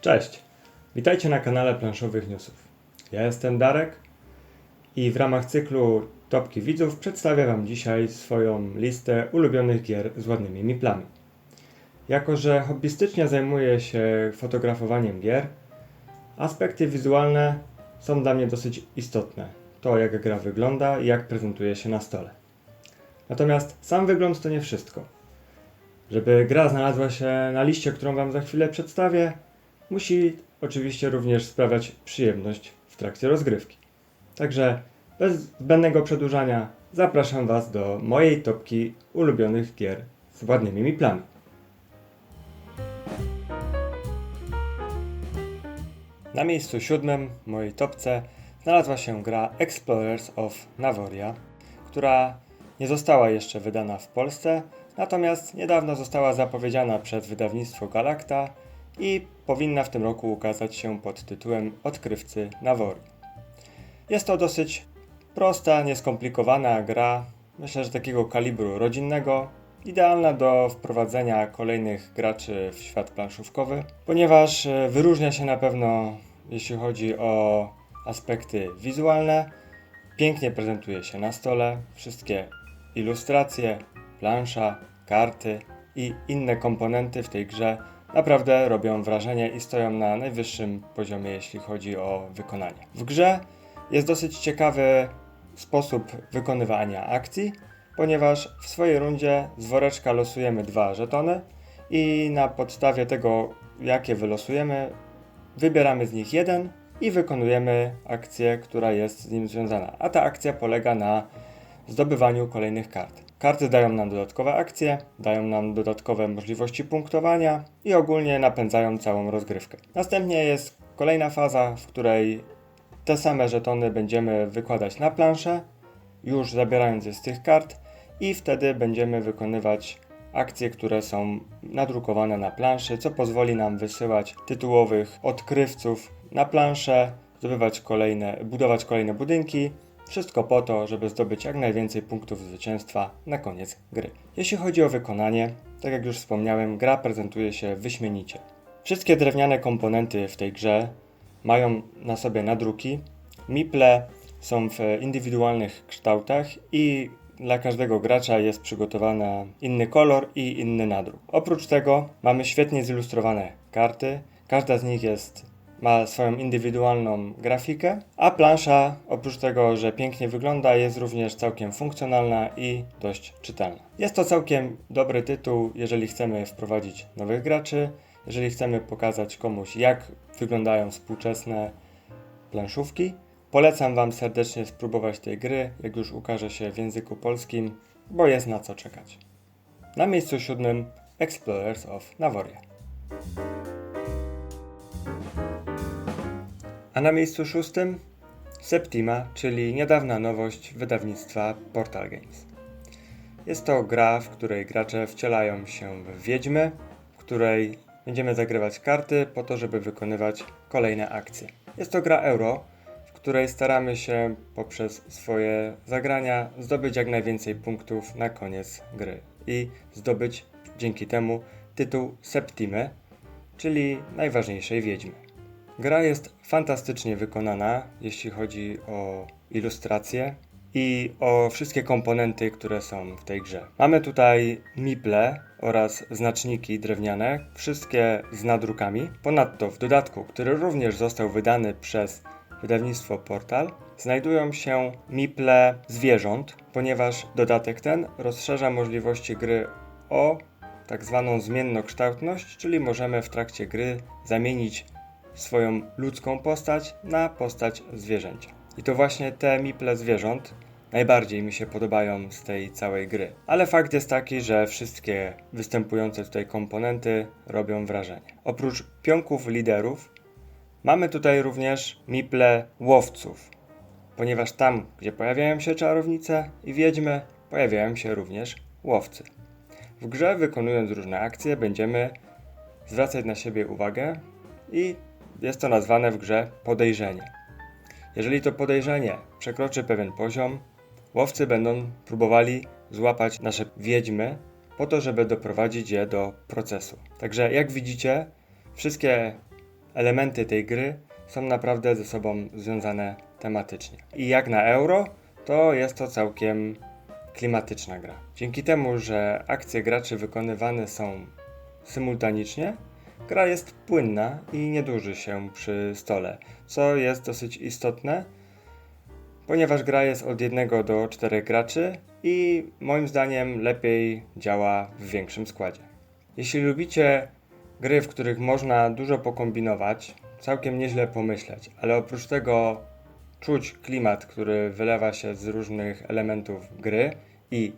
Cześć, witajcie na kanale Planszowych Newsów. Ja jestem Darek i w ramach cyklu Topki Widzów przedstawię Wam dzisiaj swoją listę ulubionych gier z ładnymi miplami. Jako, że hobbystycznie zajmuję się fotografowaniem gier, aspekty wizualne są dla mnie dosyć istotne. To jak gra wygląda i jak prezentuje się na stole. Natomiast sam wygląd to nie wszystko. Żeby gra znalazła się na liście, którą Wam za chwilę przedstawię, musi oczywiście również sprawiać przyjemność w trakcie rozgrywki. Także bez zbędnego przedłużania zapraszam Was do mojej topki ulubionych gier z ładnymi miplami. Na miejscu siódmym w mojej topce znalazła się gra Explorers of Navoria, która nie została jeszcze wydana w Polsce, natomiast niedawno została zapowiedziana przez wydawnictwo Galacta i powinna w tym roku ukazać się pod tytułem Odkrywcy Navorii. Jest to dosyć prosta, nieskomplikowana gra, myślę, że takiego kalibru rodzinnego, idealna do wprowadzenia kolejnych graczy w świat planszówkowy, ponieważ e, wyróżnia się na pewno, jeśli chodzi o aspekty wizualne, pięknie prezentuje się na stole, wszystkie ilustracje, plansza, karty i inne komponenty w tej grze naprawdę robią wrażenie i stoją na najwyższym poziomie, jeśli chodzi o wykonanie. W grze jest dosyć ciekawy sposób wykonywania akcji, ponieważ w swojej rundzie z woreczka losujemy dwa żetony i na podstawie tego, jakie wylosujemy, wybieramy z nich jeden i wykonujemy akcję, która jest z nim związana. A ta akcja polega na zdobywaniu kolejnych kart. Karty dają nam dodatkowe akcje, dają nam dodatkowe możliwości punktowania i ogólnie napędzają całą rozgrywkę. Następnie jest kolejna faza, w której te same żetony będziemy wykładać na planszę, już zabierając je z tych kart i wtedy będziemy wykonywać akcje, które są nadrukowane na planszy, co pozwoli nam wysyłać tytułowych odkrywców na planszę, zdobywać kolejne, budować kolejne budynki wszystko po to, żeby zdobyć jak najwięcej punktów zwycięstwa na koniec gry. Jeśli chodzi o wykonanie, tak jak już wspomniałem, gra prezentuje się wyśmienicie. Wszystkie drewniane komponenty w tej grze mają na sobie nadruki. Miple są w indywidualnych kształtach i dla każdego gracza jest przygotowany inny kolor i inny nadruk. Oprócz tego mamy świetnie zilustrowane karty. Każda z nich jest ma swoją indywidualną grafikę, a plansza oprócz tego, że pięknie wygląda, jest również całkiem funkcjonalna i dość czytelna. Jest to całkiem dobry tytuł, jeżeli chcemy wprowadzić nowych graczy, jeżeli chcemy pokazać komuś, jak wyglądają współczesne planszówki. Polecam Wam serdecznie spróbować tej gry, jak już ukaże się w języku polskim, bo jest na co czekać. Na miejscu siódmym Explorers of Navoria. A na miejscu szóstym Septima, czyli niedawna nowość wydawnictwa Portal Games. Jest to gra, w której gracze wcielają się w wiedźmy, w której będziemy zagrywać karty po to, żeby wykonywać kolejne akcje. Jest to gra euro, w której staramy się poprzez swoje zagrania zdobyć jak najwięcej punktów na koniec gry i zdobyć dzięki temu tytuł Septimy, czyli najważniejszej wiedźmy. Gra jest fantastycznie wykonana, jeśli chodzi o ilustrację i o wszystkie komponenty, które są w tej grze. Mamy tutaj miple oraz znaczniki drewniane, wszystkie z nadrukami. Ponadto w dodatku, który również został wydany przez wydawnictwo Portal, znajdują się miple zwierząt, ponieważ dodatek ten rozszerza możliwości gry o tak zwaną zmiennokształtność, czyli możemy w trakcie gry zamienić swoją ludzką postać na postać zwierzęcia. I to właśnie te miple zwierząt najbardziej mi się podobają z tej całej gry. Ale fakt jest taki, że wszystkie występujące tutaj komponenty robią wrażenie. Oprócz pionków liderów, mamy tutaj również miple łowców, ponieważ tam, gdzie pojawiają się czarownice i wiedźmy, pojawiają się również łowcy. W grze, wykonując różne akcje, będziemy zwracać na siebie uwagę i jest to nazwane w grze podejrzenie. Jeżeli to podejrzenie przekroczy pewien poziom, łowcy będą próbowali złapać nasze wiedźmy po to, żeby doprowadzić je do procesu. Także jak widzicie, wszystkie elementy tej gry są naprawdę ze sobą związane tematycznie. I jak na euro, to jest to całkiem klimatyczna gra. Dzięki temu, że akcje graczy wykonywane są symultanicznie, gra jest płynna i nie duży się przy stole, co jest dosyć istotne, ponieważ gra jest od 1 do 4 graczy i moim zdaniem lepiej działa w większym składzie. Jeśli lubicie gry, w których można dużo pokombinować, całkiem nieźle pomyśleć, ale oprócz tego czuć klimat, który wylewa się z różnych elementów gry i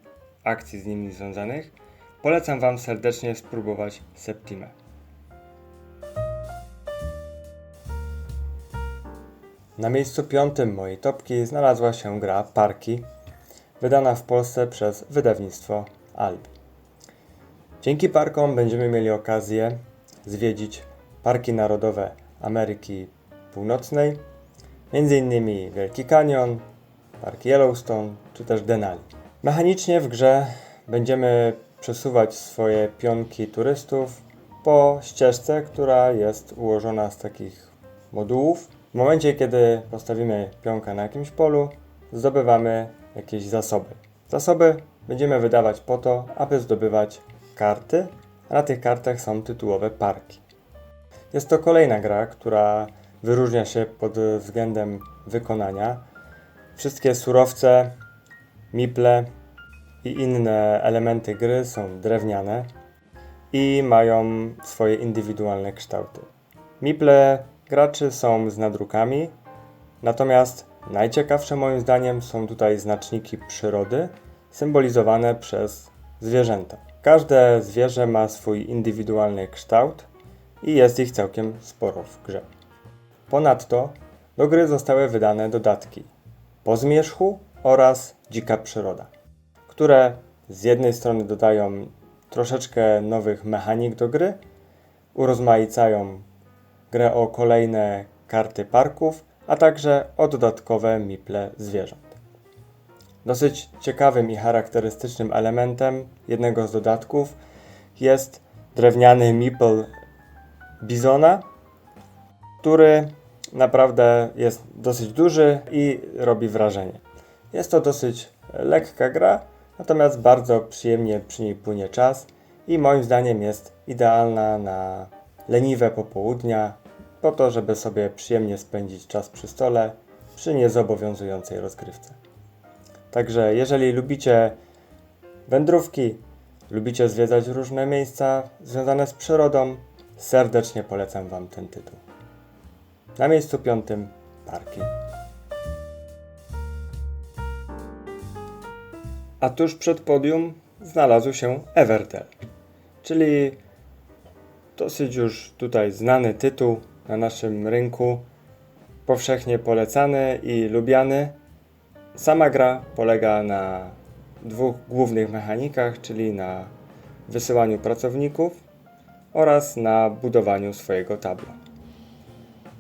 akcji z nimi związanych, polecam Wam serdecznie spróbować Septimę. Na miejscu piątym mojej topki znalazła się gra Parki, wydana w Polsce przez wydawnictwo Albi. Dzięki parkom będziemy mieli okazję zwiedzić parki narodowe Ameryki Północnej, m.in. Wielki Canyon, Park Yellowstone czy też Denali. Mechanicznie w grze będziemy przesuwać swoje pionki turystów po ścieżce, która jest ułożona z takich modułów. W momencie, kiedy postawimy pionka na jakimś polu, zdobywamy jakieś zasoby. Zasoby będziemy wydawać po to, aby zdobywać karty, a na tych kartach są tytułowe parki. Jest to kolejna gra, która wyróżnia się pod względem wykonania. Wszystkie surowce, miple i inne elementy gry są drewniane i mają swoje indywidualne kształty. Miple graczy są z nadrukami, natomiast najciekawsze moim zdaniem są tutaj znaczniki przyrody symbolizowane przez zwierzęta. Każde zwierzę ma swój indywidualny kształt i jest ich całkiem sporo w grze. Ponadto do gry zostały wydane dodatki Po Zmierzchu oraz Dzika Przyroda, które z jednej strony dodają troszeczkę nowych mechanik do gry, urozmaicają grę o kolejne karty parków, a także o dodatkowe miple zwierząt. Dosyć ciekawym i charakterystycznym elementem jednego z dodatków jest drewniany meeple bizona, który naprawdę jest dosyć duży i robi wrażenie. Jest to dosyć lekka gra, natomiast bardzo przyjemnie przy niej płynie czas i moim zdaniem jest idealna na leniwe popołudnia, po to, żeby sobie przyjemnie spędzić czas przy stole przy niezobowiązującej rozgrywce. Także jeżeli lubicie wędrówki, lubicie zwiedzać różne miejsca związane z przyrodą, serdecznie polecam Wam ten tytuł. Na miejscu piątym parki. A tuż przed podium znalazł się Everdell, czyli dosyć już tutaj znany tytuł na naszym rynku, powszechnie polecany i lubiany. Sama gra polega na dwóch głównych mechanikach, czyli na wysyłaniu pracowników oraz na budowaniu swojego tabla.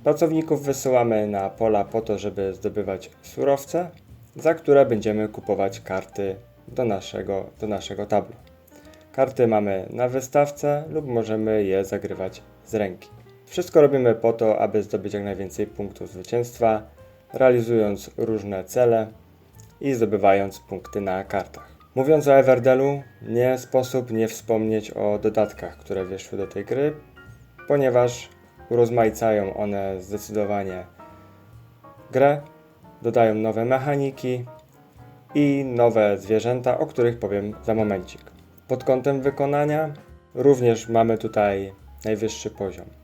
Pracowników wysyłamy na pola po to, żeby zdobywać surowce, za które będziemy kupować karty do naszego, do naszego tabla. Karty mamy na wystawce lub możemy je zagrywać z ręki. Wszystko robimy po to, aby zdobyć jak najwięcej punktów zwycięstwa, realizując różne cele i zdobywając punkty na kartach. Mówiąc o Everdellu, nie sposób nie wspomnieć o dodatkach, które weszły do tej gry, ponieważ urozmaicają one zdecydowanie grę, dodają nowe mechaniki i nowe zwierzęta, o których powiem za momencik. Pod kątem wykonania również mamy tutaj najwyższy poziom.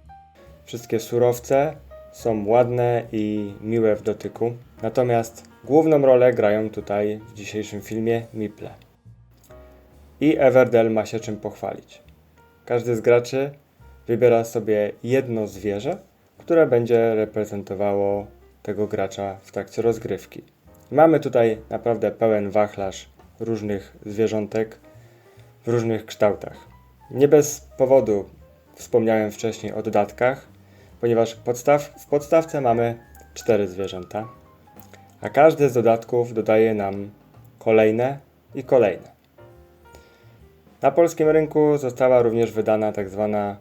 Wszystkie surowce są ładne i miłe w dotyku, natomiast główną rolę grają tutaj w dzisiejszym filmie Miple. I Everdell ma się czym pochwalić. Każdy z graczy wybiera sobie jedno zwierzę, które będzie reprezentowało tego gracza w trakcie rozgrywki. Mamy tutaj naprawdę pełen wachlarz różnych zwierzątek w różnych kształtach. Nie bez powodu wspomniałem wcześniej o dodatkach, ponieważ podstaw, w podstawce mamy cztery zwierzęta, a każdy z dodatków dodaje nam kolejne i kolejne. Na polskim rynku została również wydana tak zwana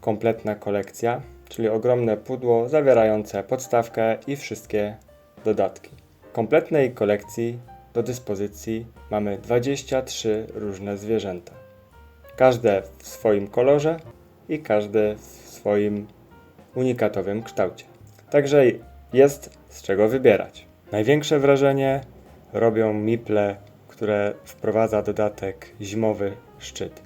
kompletna kolekcja, czyli ogromne pudło zawierające podstawkę i wszystkie dodatki. W kompletnej kolekcji do dyspozycji mamy 23 różne zwierzęta. Każde w swoim kolorze i każde w swoim unikatowym kształcie. Także jest z czego wybierać. Największe wrażenie robią miple, które wprowadza dodatek zimowy szczyt.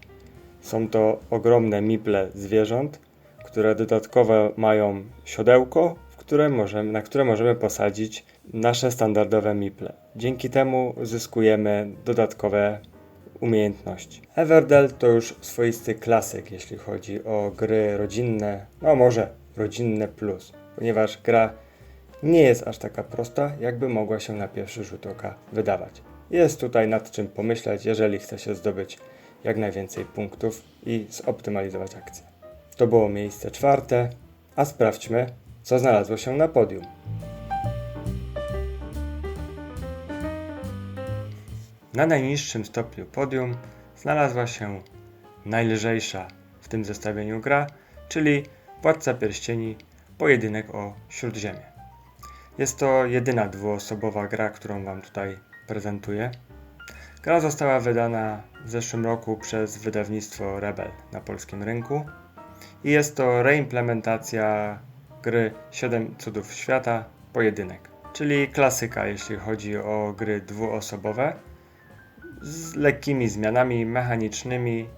Są to ogromne miple zwierząt, które dodatkowo mają siodełko, w które możemy, na które możemy posadzić nasze standardowe miple. Dzięki temu zyskujemy dodatkowe umiejętności. Everdell to już swoisty klasyk, jeśli chodzi o gry rodzinne, no może rodzinne plus, ponieważ gra nie jest aż taka prosta, jakby mogła się na pierwszy rzut oka wydawać. Jest tutaj nad czym pomyśleć, jeżeli chce się zdobyć jak najwięcej punktów i zoptymalizować akcję. To było miejsce czwarte, a sprawdźmy, co znalazło się na podium. Na najniższym stopniu podium znalazła się najlżejsza w tym zestawieniu gra, czyli Władca Pierścieni Pojedynek o Śródziemie. Jest to jedyna dwuosobowa gra, którą Wam tutaj prezentuję. Gra została wydana w zeszłym roku przez wydawnictwo Rebel na polskim rynku i jest to reimplementacja gry 7 Cudów Świata Pojedynek, czyli klasyka jeśli chodzi o gry dwuosobowe z lekkimi zmianami mechanicznymi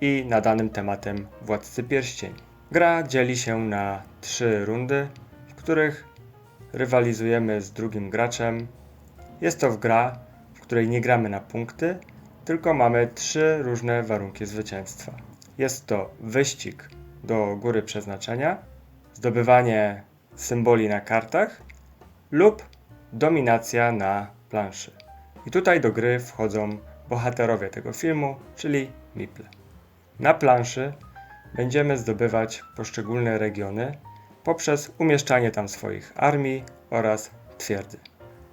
i nadanym tematem Władcy Pierścieni. Gra dzieli się na trzy rundy, w których rywalizujemy z drugim graczem. Jest to gra, w której nie gramy na punkty, tylko mamy trzy różne warunki zwycięstwa. Jest to wyścig do góry przeznaczenia, zdobywanie symboli na kartach lub dominacja na planszy. I tutaj do gry wchodzą bohaterowie tego filmu, czyli Miple. Na planszy będziemy zdobywać poszczególne regiony poprzez umieszczanie tam swoich armii oraz twierdzy.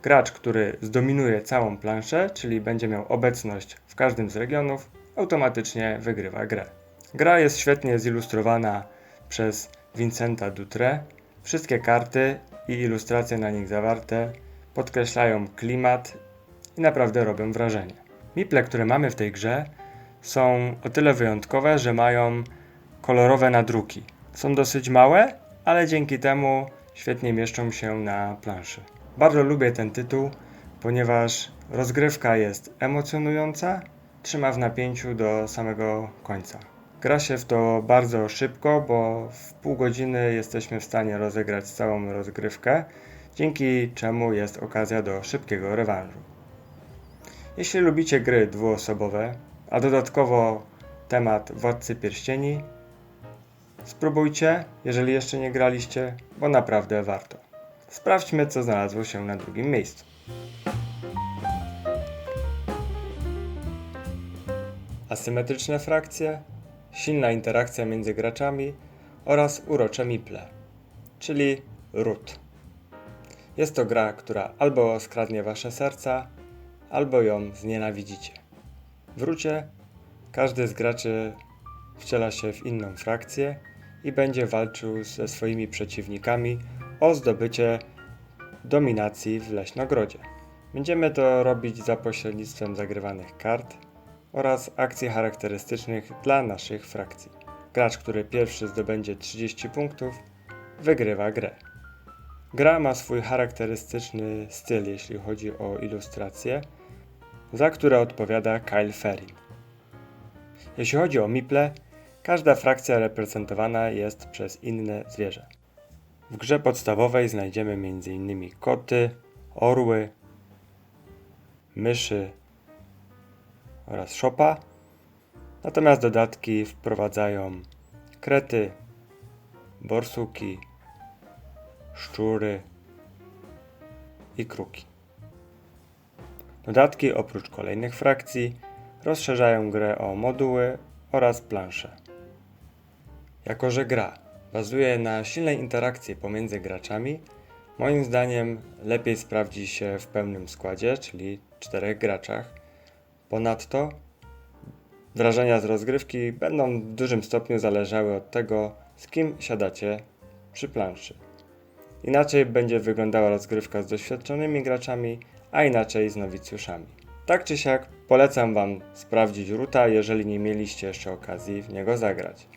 Gracz, który zdominuje całą planszę, czyli będzie miał obecność w każdym z regionów, automatycznie wygrywa grę. Gra jest świetnie zilustrowana przez Vincenta Dutre. Wszystkie karty i ilustracje na nich zawarte podkreślają klimat i naprawdę robią wrażenie. Miple, które mamy w tej grze, są o tyle wyjątkowe, że mają kolorowe nadruki. Są dosyć małe, ale dzięki temu świetnie mieszczą się na planszy. Bardzo lubię ten tytuł, ponieważ rozgrywka jest emocjonująca, trzyma w napięciu do samego końca. Gra się w to bardzo szybko, bo w pół godziny jesteśmy w stanie rozegrać całą rozgrywkę, dzięki czemu jest okazja do szybkiego rewanżu. Jeśli lubicie gry dwuosobowe, a dodatkowo temat Władcy Pierścieni, spróbujcie, jeżeli jeszcze nie graliście, bo naprawdę warto. Sprawdźmy, co znalazło się na drugim miejscu. Asymetryczne frakcje, silna interakcja między graczami oraz urocze miple, czyli ród. Jest to gra, która albo skradnie wasze serca, albo ją znienawidzicie. W rucie każdy z graczy wciela się w inną frakcję i będzie walczył ze swoimi przeciwnikami o zdobycie dominacji w Leśnogrodzie. Będziemy to robić za pośrednictwem zagrywanych kart oraz akcji charakterystycznych dla naszych frakcji. Gracz, który pierwszy zdobędzie 30 punktów, wygrywa grę. Gra ma swój charakterystyczny styl, jeśli chodzi o ilustrację, za które odpowiada Kyle Ferry. Jeśli chodzi o miple, każda frakcja reprezentowana jest przez inne zwierzę. W grze podstawowej znajdziemy m.in. koty, orły, myszy oraz szopa, natomiast dodatki wprowadzają krety, borsuki, szczury i kruki. Dodatki oprócz kolejnych frakcji rozszerzają grę o moduły oraz plansze. Jako że gra bazuje na silnej interakcji pomiędzy graczami, moim zdaniem lepiej sprawdzi się w pełnym składzie, czyli czterech graczach. Ponadto wrażenia z rozgrywki będą w dużym stopniu zależały od tego, z kim siadacie przy planszy. Inaczej będzie wyglądała rozgrywka z doświadczonymi graczami, a inaczej z nowicjuszami. Tak czy siak, polecam Wam sprawdzić Ruta, jeżeli nie mieliście jeszcze okazji w niego zagrać.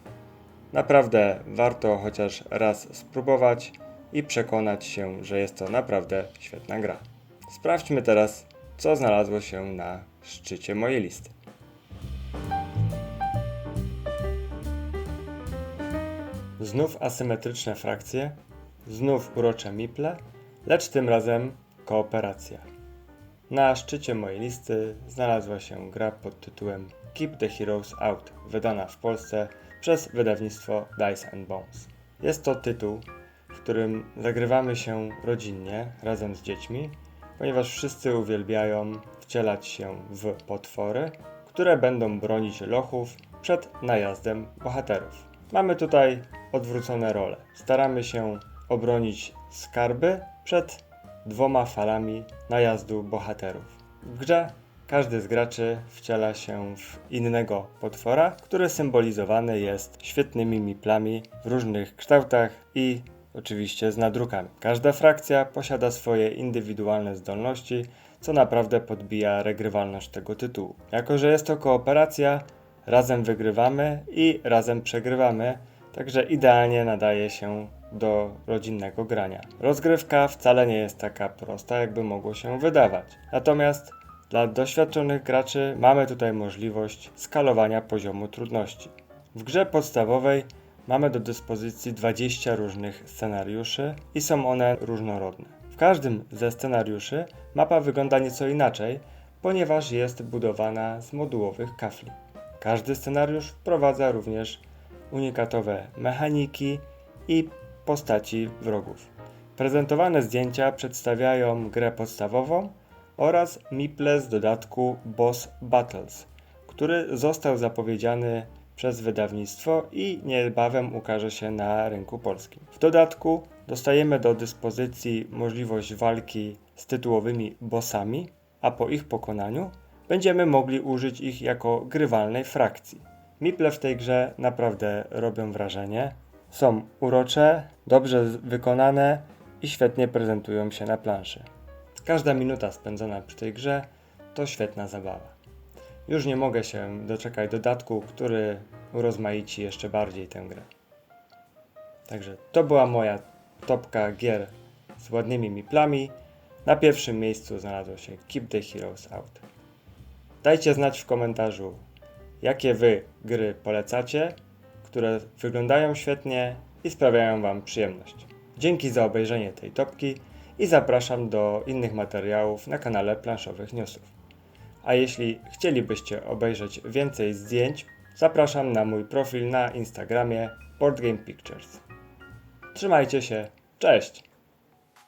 Naprawdę warto chociaż raz spróbować i przekonać się, że jest to naprawdę świetna gra. Sprawdźmy teraz, co znalazło się na szczycie mojej listy. Znów asymetryczne frakcje, znów urocze miple, lecz tym razem kooperacja. Na szczycie mojej listy znalazła się gra pod tytułem Keep the Heroes Out, wydana w Polsce przez wydawnictwo Dice and Bones. Jest to tytuł, w którym zagrywamy się rodzinnie razem z dziećmi, ponieważ wszyscy uwielbiają wcielać się w potwory, które będą bronić lochów przed najazdem bohaterów. Mamy tutaj odwrócone role. Staramy się obronić skarby przed dwoma falami najazdu bohaterów. W grze każdy z graczy wciela się w innego potwora, który symbolizowany jest świetnymi miplami w różnych kształtach i oczywiście z nadrukami. Każda frakcja posiada swoje indywidualne zdolności, co naprawdę podbija regrywalność tego tytułu. Jako, że jest to kooperacja, razem wygrywamy i razem przegrywamy, także idealnie nadaje się do rodzinnego grania. Rozgrywka wcale nie jest taka prosta, jakby mogło się wydawać. Natomiast dla doświadczonych graczy mamy tutaj możliwość skalowania poziomu trudności. W grze podstawowej mamy do dyspozycji 20 różnych scenariuszy i są one różnorodne. W każdym ze scenariuszy mapa wygląda nieco inaczej, ponieważ jest budowana z modułowych kafli. Każdy scenariusz wprowadza również unikatowe mechaniki i postaci wrogów. Prezentowane zdjęcia przedstawiają grę podstawową oraz miple z dodatku Boss Battles, który został zapowiedziany przez wydawnictwo i niebawem ukaże się na rynku polskim. W dodatku dostajemy do dyspozycji możliwość walki z tytułowymi bossami, a po ich pokonaniu będziemy mogli użyć ich jako grywalnej frakcji. Miple w tej grze naprawdę robią wrażenie. Są urocze, dobrze wykonane i świetnie prezentują się na planszy. Każda minuta spędzona przy tej grze to świetna zabawa. Już nie mogę się doczekać dodatku, który urozmaici jeszcze bardziej tę grę. Także to była moja topka gier z ładnymi miplami. Na pierwszym miejscu znalazło się Keep the Heroes Out. Dajcie znać w komentarzu, jakie wy gry polecacie, które wyglądają świetnie i sprawiają wam przyjemność. Dzięki za obejrzenie tej topki i zapraszam do innych materiałów na kanale Planszowych Newsów. A jeśli chcielibyście obejrzeć więcej zdjęć, zapraszam na mój profil na Instagramie BoardGame Pictures. Trzymajcie się, cześć!